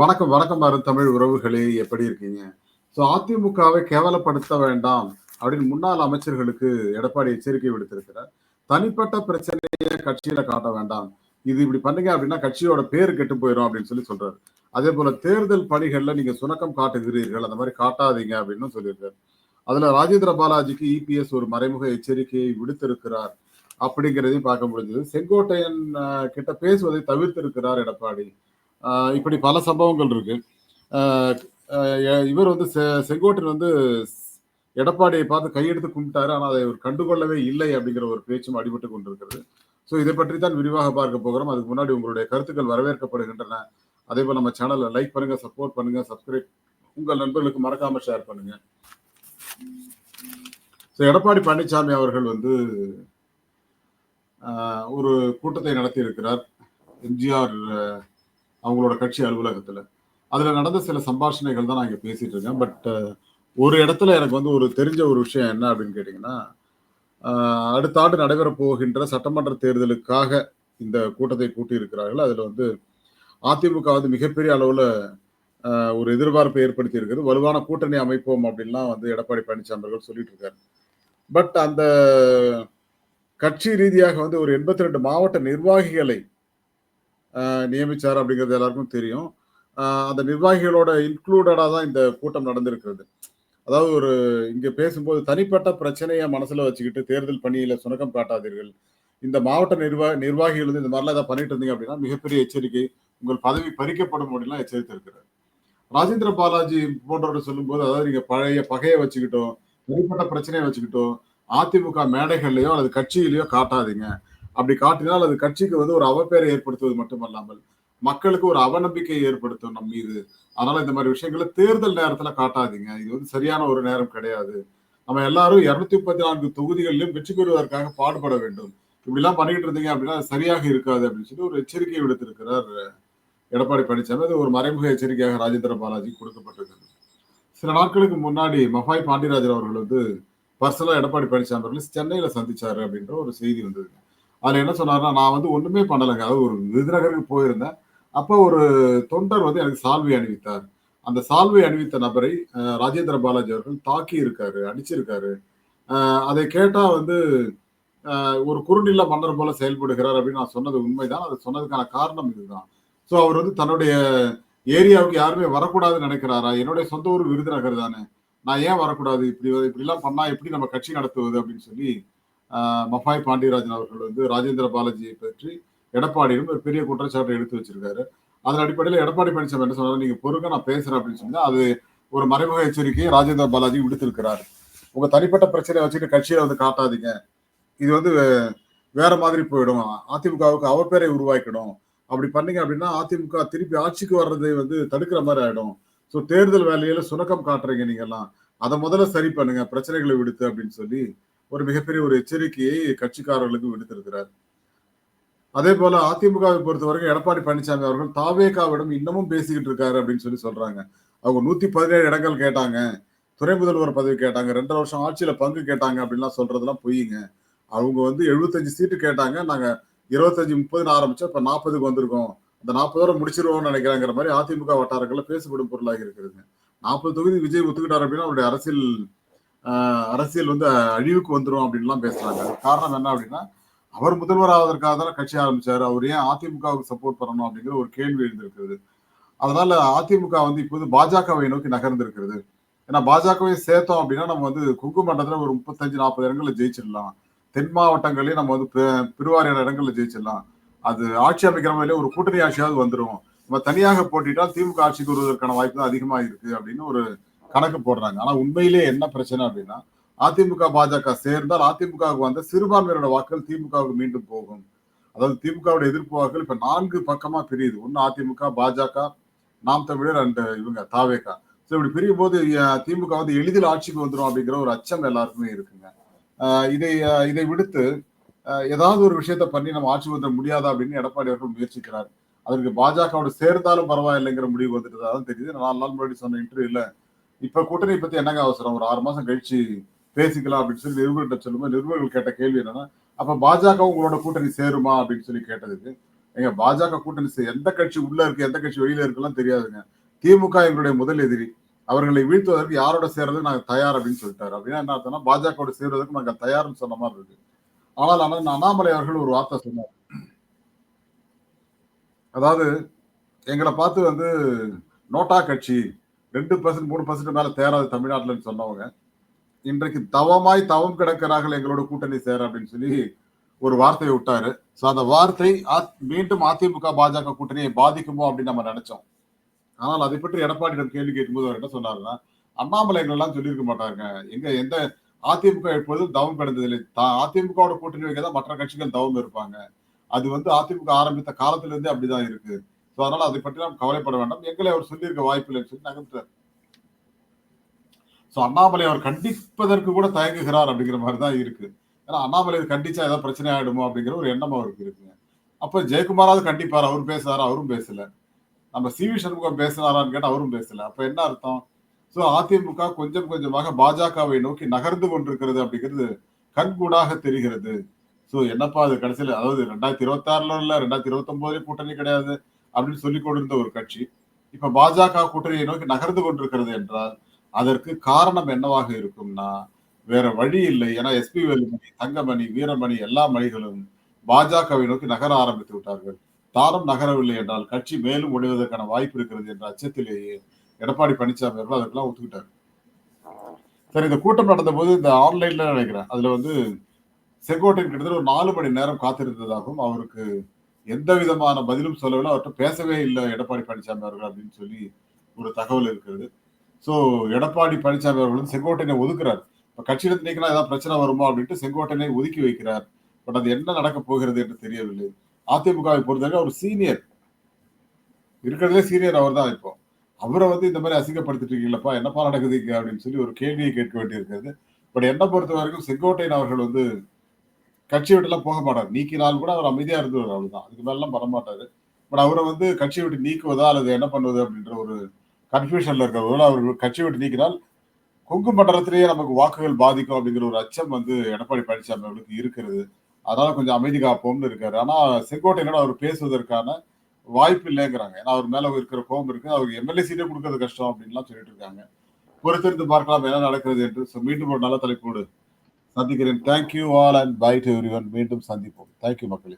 வணக்கம் வணக்கம் அருண் தமிழ் உறவுகளே எப்படி இருக்கீங்க? ஸோ அதிமுகவை கேவலப்படுத்த வேண்டாம் அப்படின்னு முன்னாள் அமைச்சர்களுக்கு எடப்பாடி எச்சரிக்கை விடுத்திருக்கிறார். தனிப்பட்ட பிரச்சனையை கட்சியில காட்ட வேண்டாம். இது இப்படி பண்ணுங்க அப்படின்னா கட்சியோட பேர் கெட்டு போயிடும் அப்படின்னு சொல்லி சொல்றாரு. அதே போல தேர்தல் பணிகள்ல நீங்க சுணக்கம் காட்டுகிறீர்கள் அந்த மாதிரி காட்டாதீங்க அப்படின்னு சொல்லியிருக்காரு. அதுல ராஜேந்திர பாலாஜிக்கு இபிஎஸ் ஒரு மறைமுக எச்சரிக்கையை விடுத்திருக்கிறார் அப்படிங்கிறதையும் பார்க்க முடிஞ்சது. செங்கோட்டையன் கிட்ட பேசுவதை தவிர்த்திருக்கிறார் எடப்பாடி. இப்படி பல சம்பவங்கள் இருக்கு. இவர் வந்து செ- வந்து எடப்பாடியை பார்த்து கையெடுத்து கும்பிட்டாரு. ஆனால் அதை அவர் கண்டுகொள்ளவே இல்லை அப்படிங்கிற ஒரு பேச்சும் அடிபட்டு கொண்டிருக்கிறது. ஸோ இதை பற்றி தான் விரிவாக பார்க்க போகிறோம். அதுக்கு முன்னாடி உங்களுடைய கருத்துக்கள் வரவேற்கப்படுகின்றன. அதே போல் நம்ம சேனலை லைக் பண்ணுங்க சப்போர்ட் பண்ணுங்க சப்ஸ்கிரைப் உங்கள் நண்பர்களுக்கு மறக்காம ஷேர் பண்ணுங்க. ஸோ எடப்பாடி பழனிசாமி அவர்கள் வந்து ஒரு கூட்டத்தை நடத்தி இருக்கிறார் எம்ஜிஆர் அவங்களோட கட்சி அலுவலகத்துல. அதுல நடந்த சில சம்பாஷணைகள் தான் நான் இங்க பேசிட்டு இருக்கேன். பட் ஒரு இடத்துல எனக்கு வந்து ஒரு தெரிஞ்ச ஒரு விஷயம் என்ன அப்படின்னு கேட்டீங்கன்னா அடுத்த ஆண்டு நடைபெற போகின்ற சட்டமன்ற தேர்தலுக்காக இந்த கூட்டத்தை கூட்டி இருக்கிறார்கள் அதுல வந்து அதிமுக வந்து மிகப்பெரிய அளவுல ஒரு எதிர்பார்ப்பை ஏற்படுத்தி இருக்குது வலுவான கூட்டணி அமைப்போம் அப்படின்லாம் வந்து எடப்பாடி பழனிசாமி அவர்கள் சொல்லிட்டு இருக்காரு. பட் அந்த கட்சி ரீதியாக வந்து ஒரு எண்பத்தி ரெண்டு மாவட்ட நிர்வாகிகளை நியமிச்சார் அப்படிங்கிறது எல்லாருக்கும் தெரியும். அந்த நிர்வாகிகளோட இன்க்ளூடடாக தான் இந்த கூட்டம் நடந்திருக்கிறது. அதாவது ஒரு இங்கே பேசும்போது தனிப்பட்ட பிரச்சனையை மனசில் வச்சுக்கிட்டு தேர்தல் பணியில் சுணக்கம் காட்டாதீர்கள். இந்த மாவட்ட நிர்வா நிர்வாகிகள் வந்து இந்த மாதிரிலாம் ஏதாவது பண்ணிட்டு இருந்தீங்க அப்படின்னா மிகப்பெரிய எச்சரிக்கை உங்கள் பதவி பறிக்கப்படும் அப்படின்லாம் எச்சரித்திருக்கிறார் ராஜேந்திர பாலாஜி போன்றவர் சொல்லும்போது அதாவது நீங்கள் பழைய பகையை வச்சுக்கிட்டோம் தனிப்பட்ட பிரச்சனையை வச்சுக்கிட்டோம் அதிமுக மேடைகள்லையோ அல்லது கட்சியிலையோ காட்டாதீங்க. அப்படி காட்டினால் அது கட்சிக்கு வந்து ஒரு அவப்பேரை ஏற்படுத்துவது மட்டுமல்லாமல் மக்களுக்கு ஒரு அவநம்பிக்கையை ஏற்படுத்தும் நம் மீது. அதனால இந்த மாதிரி விஷயங்களை தேர்தல் நேரத்துல காட்டாதீங்க. இது வந்து சரியான ஒரு நேரம் கிடையாது. நம்ம எல்லாரும் இருநூத்தி முப்பத்தி நான்கு தொகுதிகளிலும் வெற்றி பெறுவதற்காக பாடுபட வேண்டும். இப்படி எல்லாம் பண்ணிக்கிட்டு இருந்தீங்க அப்படின்னா அது சரியாக இருக்காது அப்படின்னு சொல்லி ஒரு எச்சரிக்கை விடுத்திருக்கிறார் எடப்பாடி பழனிசாமி அது ஒரு மறைமுக எச்சரிக்கையாக ராஜேந்திர பாலாஜி கொடுக்கப்பட்டிருக்கிறது. சில நாட்களுக்கு முன்னாடி மஃபாய் பாண்டியராஜன் அவர்கள் வந்து பர்சனலா எடப்பாடி பழனிசாமி அவர்களை சென்னையில சந்திச்சாரு அப்படின்ற ஒரு செய்தி வந்ததுங்க. அதில் என்ன சொன்னார்னா நான் வந்து ஒன்றுமே பண்ணலைங்க. அதாவது ஒரு விருதுநகருக்கு போயிருந்தேன். அப்போ ஒரு தொண்டர் வந்து எனக்கு சால்வை அணிவித்தார். அந்த சால்வை அணிவித்த நபரை ராஜேந்திர பாலாஜி அவர்கள் தாக்கி இருக்காரு அடிச்சிருக்காரு. அதை கேட்டால் வந்து ஒரு குறுநில மன்னர் போல செயல்படுகிறார் அப்படின்னு நான் சொன்னது உண்மைதான். அது சொன்னதுக்கான காரணம் இதுதான். ஸோ அவர் வந்து தன்னுடைய ஏரியாவுக்கு யாருமே வரக்கூடாதுன்னு நினைக்கிறாரா? என்னுடைய சொந்த ஊர் விருதுநகர் தானே. நான் ஏன் வரக்கூடாது? இப்படி இப்படிலாம் பண்ணா எப்படி நம்ம கட்சி நடத்துவது அப்படின்னு சொல்லி மஃபாய் பாண்டியராஜன் அவர்கள் வந்து ராஜேந்திர பாலாஜியை பற்றி எடப்பாடியிலும் ஒரு பெரிய குற்றச்சாட்டை எடுத்து வச்சிருக்காரு. அதன் அடிப்படையில் எடப்பாடி பழனிசாமி என்ன சொன்னாலும் நீங்க பொறுக்க நான் பேசுறேன் அப்படின்னு சொன்னா அது ஒரு மறைமுக எச்சரிக்கையை ராஜேந்திர பாலாஜி விடுத்திருக்கிறார். உங்க தனிப்பட்ட பிரச்சனையை வச்சுட்டு கட்சியில வந்து காட்டாதீங்க. இது வந்து வேற மாதிரி போயிடும். அதிமுகவுக்கு அவப்பேரை உருவாக்கிடும். அப்படி பண்ணீங்க அப்படின்னா அதிமுக திருப்பி ஆட்சிக்கு வர்றதை வந்து தடுக்கிற மாதிரி ஆயிடும். ஸோ தேர்தல் வேலையில சுணக்கம் காட்டுறீங்க நீங்க எல்லாம் அதை முதல்ல சரி பண்ணுங்க. பிரச்சனைகளை விடுத்து அப்படின்னு சொல்லி ஒரு மிகப்பெரிய ஒரு எச்சரிக்கையை கட்சிக்காரர்களுக்கு விடுத்திருக்கிறார். அதே போல அதிமுகவை பொறுத்த வரைக்கும் எடப்பாடி பழனிசாமி அவர்கள் தாவேகாவிடம் இன்னமும் பேசிக்கிட்டு இருக்காரு அப்படின்னு சொல்லி சொல்றாங்க. அவங்க நூத்தி பதினேழு இடங்கள் கேட்டாங்க. துணை முதல்வர் பதவி கேட்டாங்க. ரெண்டரை வருஷம் ஆட்சியில பங்கு கேட்டாங்க அப்படின்லாம் சொல்றதெல்லாம் பொய்யுங்க அவங்க வந்து எழுபத்தஞ்சு சீட்டு கேட்டாங்க. நாங்க இருபத்தஞ்சு முப்பதுன்னு ஆரம்பிச்சோம். இப்ப நாற்பதுக்கு வந்திருக்கோம். அந்த நாற்பதோட முடிச்சிருவோம்னு நினைக்கிறாங்கிற மாதிரி அதிமுக வட்டாரங்கள்ல பேசப்படும் பொருளாக இருக்கிறது. நாற்பது தொகுதி விஜய் ஒத்துக்கிட்டார் அப்படின்னா அவருடைய அரசியல் அரசியல் வந்து அழிவுக்கு வந்துடும் அப்படின்லாம் பேசுறாங்க. காரணம் என்ன அப்படின்னா அவர் முதல்வர் ஆவதற்காக தானே கட்சி ஆரம்பிச்சார். அவர் ஏன் அதிமுகவுக்கு சப்போர்ட் பண்ணணும் அப்படிங்கிற ஒரு கேள்வி எழுந்திருக்கிறது. அதனால அதிமுக வந்து இப்போது பாஜகவை நோக்கி நகர்ந்திருக்கிறது. ஏன்னா பாஜகவை சேர்த்தோம் அப்படின்னா நம்ம வந்து குங்கு மண்டலத்தில் ஒரு முப்பத்தஞ்சு நாற்பது இடங்களில் ஜெயிச்சிடலாம். தென் மாவட்டங்களையும் நம்ம வந்து பெ- பெருவாரியான இடங்களில் ஜெயிச்சிடலாம். அது ஆட்சி அமைக்கிற மாதிரிலே ஒரு கூட்டணி ஆட்சியாவது வந்துடும் நம்ம தனியாக போட்டிட்டால் திமுக ஆட்சிக்கு வருவதற்கான வாய்ப்பு தான் அதிகமாக இருக்கு அப்படின்னு ஒரு கணக்கு போடுறாங்க. ஆனா உண்மையிலேயே என்ன பிரச்சனை அப்படின்னா அதிமுக பாஜக சேர்ந்தால் அதிமுகவுக்கு வந்த சிறுபான்மையோட வாக்குகள் திமுகவுக்கு மீண்டும் போகும். அதாவது திமுகவுடைய எதிர்ப்பு வாக்குகள் இப்ப நான்கு பக்கமா பிரியுது. ஒன்னு அதிமுக பாஜக நாம் தமிழர் அண்ட் இவங்க தாவேகா. ஸோ இப்படி பிரியும் போது திமுக வந்து எளிதில் ஆட்சிக்கு வந்துடும் அப்படிங்கிற ஒரு அச்சம் எல்லாருக்குமே இருக்குங்க. இதை இதை விடுத்து ஏதாவது ஒரு விஷயத்த பண்ணி நம்ம ஆட்சிக்கு வந்துட முடியாதா அப்படின்னு எடப்பாடி அவர்கள் முயற்சிக்கிறார். அதற்கு பாஜகவோட சேர்ந்தாலும் பரவாயில்லைங்கிற முடிவு வந்துட்டு தான் தெரியுது. நாலு நாள் முன்னாடி சொன்ன இன்டர்வியூல இப்ப கூட்டணி பத்தி என்னங்க அவசரம்? ஒரு ஆறு மாசம் கழிச்சு பேசிக்கலாம் அப்படின்னு சொல்லி நிருபர்கிட்ட சொல்லும்போது நிருபர்கள் கேட்ட கேள்வி என்னன்னா அப்ப பாஜக உங்களோட கூட்டணி சேருமா அப்படின்னு சொல்லி கேட்டதுக்கு எங்க பாஜக கூட்டணி எந்த கட்சி உள்ள இருக்கு எந்த கட்சி வெளியில இருக்குலாம் தெரியாதுங்க. திமுக எங்களுடைய முதல் எதிரி. அவர்களை வீழ்த்துவதற்கு யாரோட சேர்றதுக்கு நாங்க தயார் அப்படின்னு சொல்லிட்டாரு. அப்படின்னா என்ன அர்த்தம்னா பாஜகவோட சேர்வதற்கு நாங்க தயார்னு சொன்ன மாதிரி இருக்கு. ஆனால் ஆனால் அண்ணாமலை அவர்கள் ஒரு வார்த்தை சொன்னார். அதாவது எங்களை பார்த்து வந்து நோட்டா கட்சி ரெண்டு பர்சன்ட் மூணு பர்சன்ட் மேல தேராது தமிழ்நாட்டில்னு சொன்னவங்க. இன்றைக்கு தவமாய் தவம் கிடக்கிறார்கள் எங்களோட கூட்டணி சேர அப்படின்னு சொல்லி ஒரு வார்த்தையை விட்டாரு. ஸோ அந்த வார்த்தை மீண்டும் அதிமுக பாஜக கூட்டணியை பாதிக்குமோ அப்படின்னு நம்ம நினைச்சோம். ஆனால் அதை பற்றி எடப்பாடியிடம் கேள்வி கேட்கும்போது அவர் என்ன சொன்னார்னா அண்ணாமலைகளெல்லாம் சொல்லியிருக்க மாட்டாங்க எங்க எந்த அதிமுக எப்போதும் தவம் கிடந்ததில்லை. தா- அதிமுகவோட கூட்டணி வைக்க தான் மற்ற கட்சிகள் தவம் இருப்பாங்க. அது வந்து அதிமுக ஆரம்பித்த காலத்திலிருந்தே அப்படிதான் இருக்கு. ஸோ அதனால அதை பற்றி நாம் கவலைப்பட வேண்டாம். எங்களை அவர் சொல்லியிருக்க வாய்ப்பு இல்லைன்னு சொல்லி நகர்த்துறாரு. ஸோ அண்ணாமலை அவர் கண்டிப்பதற்கு கூட தயங்குகிறார் அப்படிங்கிற மாதிரி தான் இருக்கு. ஏன்னா அண்ணாமலை இது கண்டிச்சா ஏதாவது பிரச்சனை ஆயிடுமோ அப்படிங்கிற ஒரு எண்ணம் அவருக்கு இருக்குங்க. அப்போ ஜெயக்குமாராவது கண்டிப்பார்? அவர் பேசுறாரு? அவரும் பேசல. நம்ம சி வி சண்முகம் பேசினாரான்னு கேட்டால் அவரும் பேசல. அப்போ என்ன அர்த்தம்? ஸோ அதிமுக கொஞ்சம் கொஞ்சமாக பாஜகவை நோக்கி நகர்ந்து கொண்டிருக்கிறது அப்படிங்கிறது கண்கூடாக தெரிகிறது. ஸோ என்னப்பா அது கடைசியில்? அதாவது ரெண்டாயிரத்தி இருபத்தாறுல இல்லை இல்ல ரெண்டாயிரத்தி இருபத்தி கூட்டணி கிடையாது. அப்படின்னு சொல்லிக் கொண்டிருந்த ஒரு கட்சி இப்ப பாஜக கூட்டணியை நோக்கி நகர்ந்து கொண்டிருக்கிறது என்றால் அதற்கு காரணம் என்னவாக இருக்கும்னா வேற வழி இல்லை. ஏன்னா எஸ்பி வேலுமணி தங்கமணி வீரமணி எல்லா மணிகளும் பாஜகவை நோக்கி நகர ஆரம்பித்து விட்டார்கள். தானும் நகரவில்லை என்றால் கட்சி மேலும் ஒழிவதற்கான வாய்ப்பு இருக்கிறது என்ற அச்சத்திலேயே எடப்பாடி பழனிசாமி அவர்கள் அதற்கெல்லாம் ஒத்துக்கிட்டார். சரி இந்த கூட்டம் நடந்த போது இந்த ஆன்லைன்ல நினைக்கிறேன். அதுல வந்து செங்கோட்டையன் கிட்டத்தட்ட ஒரு நாலு மணி நேரம் காத்திருந்ததாகவும் அவருக்கு எந்த விதமான பதிலும் சொல்லவில்லை. அவர்கிட்ட பேசவே இல்லை. எடப்பாடி பழனிசாமி அவர்கள் அப்படின்னு சொல்லி ஒரு தகவல் இருக்கிறது. ஸோ எடப்பாடி பழனிசாமி அவர்கள் வந்து செங்கோட்டையனை ஒதுக்குறார். இப்போ கட்சியிலிருந்து நீக்கினா ஏதாவது பிரச்சனை வருமா அப்படின்ட்டு செங்கோட்டையனை ஒதுக்கி வைக்கிறார். பட் அது என்ன நடக்க போகிறது என்று தெரியவில்லை. அதிமுகவை பொறுத்தவரை அவர் சீனியர். இருக்கிறதுலே சீனியர் அவர் தான் இப்போ. அவரை வந்து இந்த மாதிரி அசிங்கப்படுத்திட்டு இருக்கீங்களப்பா என்னப்பா நடக்குது அப்படின்னு சொல்லி ஒரு கேள்வியை கேட்க வேண்டியிருக்கிறது. பட் என்னை பொறுத்த வரைக்கும் செங்கோட்டையன் அவர்கள் வந்து கட்சி விட்டுலாம் போக மாட்டார். நீக்கினால் கூட அவர் அமைதியா இருந்துருவார் அவ்வளவுதான் அதுக்கு மேலாம் வர மாட்டாரு. பட் அவரை வந்து கட்சி விட்டு நீக்குவதா அல்லது என்ன பண்ணுவது அப்படின்ற ஒரு கன்ஃபியூஷன்ல இருக்கிறவர்கள் அவர் கட்சி விட்டு நீக்கினால் கொங்கு மண்டலத்திலேயே நமக்கு வாக்குகள் பாதிக்கும் அப்படிங்கிற ஒரு அச்சம் வந்து எடப்பாடி பழனிசாமி அவர்களுக்கு இருக்கிறது. அதனால கொஞ்சம் அமைதி காப்போம்னு இருக்காரு. ஆனா செங்கோட்டையனோட அவர் பேசுவதற்கான வாய்ப்பு இல்லைங்கிறாங்க. ஏன்னா அவர் மேல இருக்கிற கோபம் இருக்கு. அவருக்கு எம்எல்ஏ சீட்டே கொடுக்கறது கஷ்டம் அப்படின்லாம் சொல்லிட்டு இருக்காங்க. பொறுத்திருந்து பார்க்கலாம் என்ன நடக்கிறது என்று. மீண்டும் ஒரு நல்ல தலைப்போடு சந்திக்கிறேன் thank you all and bye to every மீண்டும் சந்திப்போம் தேங்க்யூ மக்களே